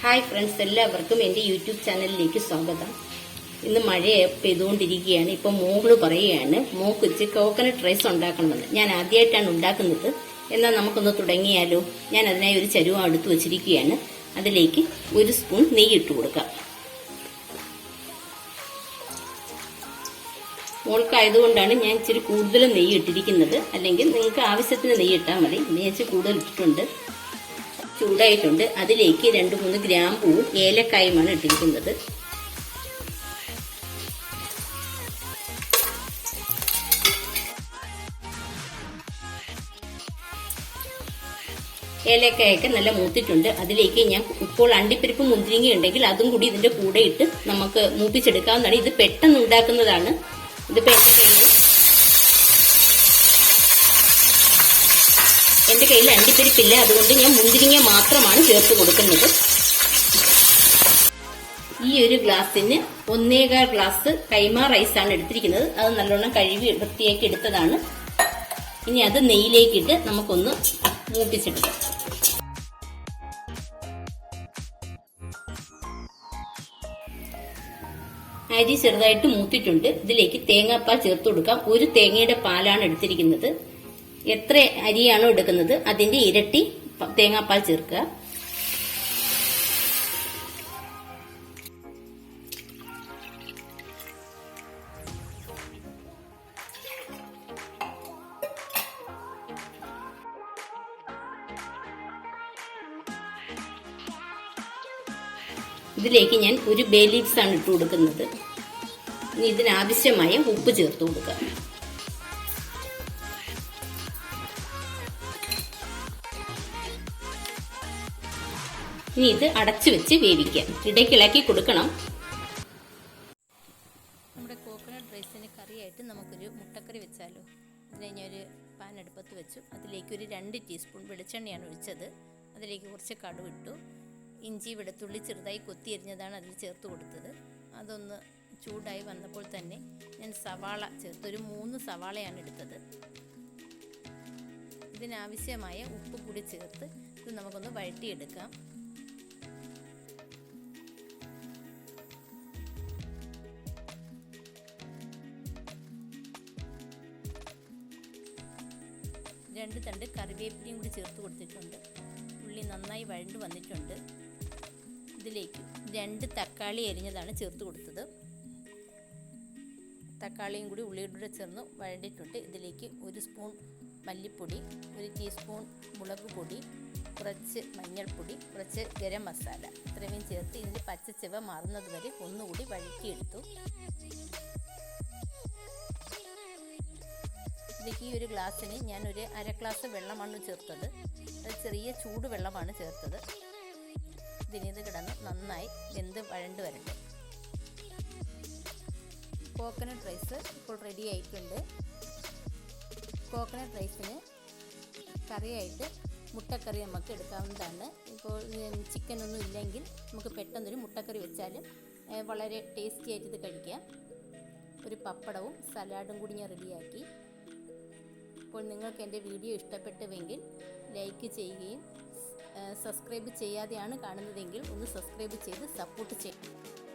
Hi friends എല്ലാവർക്കും എന്റെ YouTube ചാനലിലേക്ക് സ്വാഗതം. ഇന്ന് മഴ പെയ്തുകൊണ്ടിരിക്കുകയാണ്. ഇപ്പം മോൾ പറയുകയാണ് മോക്ക് വെച്ച് കോക്കനട്ട് റൈസ് ഉണ്ടാക്കണമെന്ന്. ഞാൻ ആദ്യമായിട്ടാണ് ഉണ്ടാക്കുന്നത്. എന്നാൽ നമുക്കൊന്ന് തുടങ്ങിയാലോ? ഞാൻ അതിനായി ഒരു ചരുവ എടുത്തു വച്ചിരിക്കുകയാണ്. അതിലേക്ക് ഒരു സ്പൂൺ നെയ്യ് ഇട്ട് കൊടുക്കാം. മോൾക്കായതുകൊണ്ടാണ് ഞാൻ ഇച്ചിരി കൂടുതൽ നെയ്യ് ഇട്ടിരിക്കുന്നത്. അല്ലെങ്കിൽ നിങ്ങൾക്ക് ആവശ്യത്തിന് നെയ്യ് ഇട്ടാൽ മതി. നെയ്യ് കൂടുതൽ ഇട്ടിട്ടുണ്ട്. ചൂടായിട്ടുണ്ട്. അതിലേക്ക് രണ്ട് മൂന്ന് ഗ്രാമ്പൂവും ഏലക്കായുമാണ് ഇട്ടിരിക്കുന്നത്. ഏലക്കായൊക്കെ നല്ല മൂത്തിട്ടുണ്ട്. അതിലേക്ക് ഞാൻ ഇപ്പോൾ അണ്ടിപ്പരിപ്പ് മുന്തിരിങ്ങ ഉണ്ടെങ്കിൽ അതും കൂടി ഇതിന്റെ കൂടെ ഇട്ട് നമുക്ക് മൂപ്പിച്ചെടുക്കാവുന്നതാണ്. ഇത് പെട്ടെന്ന് ഉണ്ടാക്കുന്നതാണ്. ഇതിപ്പോ എന്റെ എന്റെ കയ്യിൽ അണ്ടിപ്പരിപ്പില്ല. അതുകൊണ്ട് ഞാൻ മുന്തിരിങ്ങ മാത്രമാണ് ചേർത്ത് കൊടുക്കുന്നത്. ഈ ഒരു ഗ്ലാസ്സിന് ഒന്നേകാൽ ഗ്ലാസ് കൈമ റൈസാണ് എടുത്തിരിക്കുന്നത്. അത് നല്ലോണം കഴുകി വൃത്തിയാക്കി എടുത്തതാണ്. ഇനി അത് നെയ്യിലേക്കിട്ട് നമുക്കൊന്ന് മൂപ്പിച്ചെടുക്കാം. അരി ചെറുതായിട്ട് മൂത്തിട്ടുണ്ട്. ഇതിലേക്ക് തേങ്ങാപ്പാൽ ചേർത്ത് കൊടുക്കാം. ഒരു തേങ്ങയുടെ പാലാണ് എടുത്തിരിക്കുന്നത്. എത്ര അരിയാണോ എടുക്കുന്നത് അതിന്റെ ഇരട്ടി തേങ്ങാപ്പാൽ ചേർക്കുക. ഇതിലേക്ക് ഞാൻ ഒരു ബേ ലീവ്സ് ആണ് ഇട്ട് കൊടുക്കുന്നത്. ഇനി ഇതിനാവശ്യമായ ഉപ്പ് ചേർത്ത് കൊടുക്കുക. ഇനി ഇത് അടച്ചു വെച്ച് വേവിക്കാം ഇടയ്ക്കിളക്കി കൊടുക്കണം. നമ്മുടെ കോക്കനട്ട് റൈസിന് കറിയായിട്ട് നമുക്കൊരു മുട്ടക്കറി വെച്ചാലോ? ഇതിനെ ഒരു പാൻ അടുപ്പത്ത് വെച്ചു. അതിലേക്ക് ഒരു രണ്ട് ടീസ്പൂൺ വെളിച്ചെണ്ണയാണ് ഒഴിച്ചത്. അതിലേക്ക് കുറച്ച് കടുവിട്ടു ഇഞ്ചി വെളുത്തുള്ളി ചെറുതായി കൊത്തി എരിഞ്ഞതാണ് അതിൽ ചേർത്ത് കൊടുത്തത്. അതൊന്ന് ചൂടായി വന്നപ്പോൾ തന്നെ ഞാൻ സവാള ചേർത്ത് ഒരു മൂന്ന് സവാളയാണ് എടുത്തത്. ഇതിനാവശ്യമായ ഉപ്പ് കൂടി ചേർത്ത് ഇത് നമുക്കൊന്ന് വഴറ്റിയെടുക്കാം. രണ്ട് തണ്ട് കറിവേപ്പിലയും കൂടി ചേർത്ത് കൊടുത്തിട്ടുണ്ട്. ഉള്ളി നന്നായി വഴണ്ട് വന്നിട്ടുണ്ട്. ഇതിലേക്ക് രണ്ട് തക്കാളി എരിഞ്ഞതാണ് ചേർത്ത് കൊടുത്തത്. തക്കാളിയും കൂടി ഉള്ളിയുടെ ചേർന്ന് വഴണ്ടിട്ടുണ്ട് ഇതിലേക്ക് ഒരു സ്പൂൺ മല്ലിപ്പൊടി ഒരു ടീസ്പൂൺ മുളക് പൊടി കുറച്ച് മഞ്ഞൾപ്പൊടി കുറച്ച് ഗരം മസാല. ഇത്രയും ചേർത്ത് ഇതിന്റെ ചെവ മാറുന്നത് വരെ ഒന്നുകൂടി വഴറ്റിയെടുത്തു. ഇതിലേക്ക് ഈ ഒരു ഗ്ലാസ്സിന് ഞാൻ ഒരു അര ഗ്ലാസ് വെള്ളമാണ് ചേർത്തത്. അത് ചെറിയ ചൂട് വെള്ളമാണ് ചേർത്തത്. ഇതിനിത് കിടന്ന് നന്നായി വെന്ത് വഴണ്ട് വരട്ടെ. കോക്കനട്ട് റൈസ് ഇപ്പോൾ റെഡി ആയിട്ടുണ്ട്. കോക്കനട്ട് റൈസിന് കറിയായിട്ട് മുട്ടക്കറി നമുക്ക് എടുക്കാവുന്നതാണ്. ഇപ്പോൾ ചിക്കൻ ഒന്നും ഇല്ലെങ്കിൽ നമുക്ക് പെട്ടെന്നൊരു മുട്ടക്കറി വെച്ചാലും വളരെ ടേസ്റ്റി ആയിട്ട് ഇത് കഴിക്കാം. ഒരു പപ്പടവും സലാഡും കൂടി ഞാൻ റെഡിയാക്കി അപ്പോൾ നിങ്ങൾക്ക് എന്റെ വീഡിയോ ഇഷ്ടപ്പെട്ടുവെങ്കിൽ ലൈക്ക് ചെയ്യുകയും സബ്സ്ക്രൈബ് ചെയ്യാതെയാണ് കാണുന്നതെങ്കിൽ ഒന്ന് സബ്സ്ക്രൈബ് ചെയ്ത് സപ്പോർട്ട് ചെയ്യും.